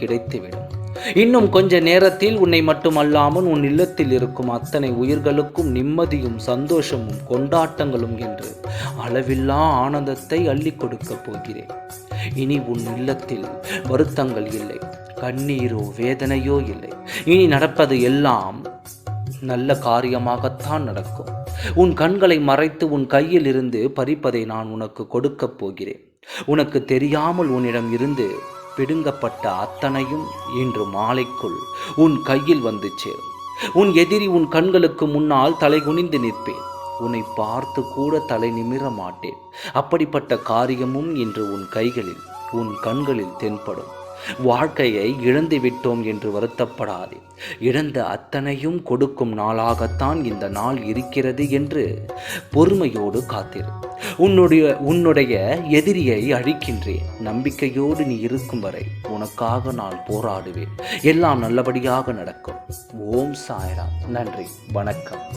கிடைத்துவிடும். இன்னும் கொஞ்ச நேரத்தில் உன்னை மட்டுமல்லாமல் உன் இல்லத்தில் இருக்கும் அத்தனை உயிர்களுக்கும் நிம்மதியும் சந்தோஷமும் கொண்டாட்டங்களும் என்று அளவில்லா ஆனந்தத்தை அள்ளி கொடுக்க போகிறேன். இனி உன் இல்லத்தில் வருத்தங்கள் இல்லை கண்ணீரோ வேதனையோ இல்லை. இனி நடப்பது எல்லாம் நல்ல காரியமாகத்தான் நடக்கும். உன் கண்களை மறைத்து உன் கையில் இருந்து பறிப்பதை நான் உனக்கு கொடுக்கப் போகிறேன். உனக்கு தெரியாமல் உன்னிடம் இருந்து பிடுங்கப்பட்ட அத்தனையும் இன்று மாலைக்குள் உன் கையில் வந்து சேரும். உன் எதிரி உன் கண்களுக்கு முன்னால் தலை குனிந்து நிற்பேன். உன்னை பார்த்து கூட தலை நிமிர மாட்டேன். அப்படிப்பட்ட காரியமும் இன்று உன் கைகளில் உன் கண்களில் தென்படும். வாழ்க்கையை இழந்து விட்டோம் என்று வருத்தப்படாதே. இழந்த அத்தனையும் கொடுக்கும் நாளாகத்தான் இந்த நாள் இருக்கிறது என்று பொறுமையோடு காத்திரு. உன்னுடைய உன்னுடைய எதிரியை அழிக்கின்றேன். நம்பிக்கையோடு நீ இருக்கும் வரை உனக்காக நான் போராடுவேன். எல்லாம் நல்லபடியாக நடக்கும். ஓம் சாய்ராம். நன்றி. வணக்கம்.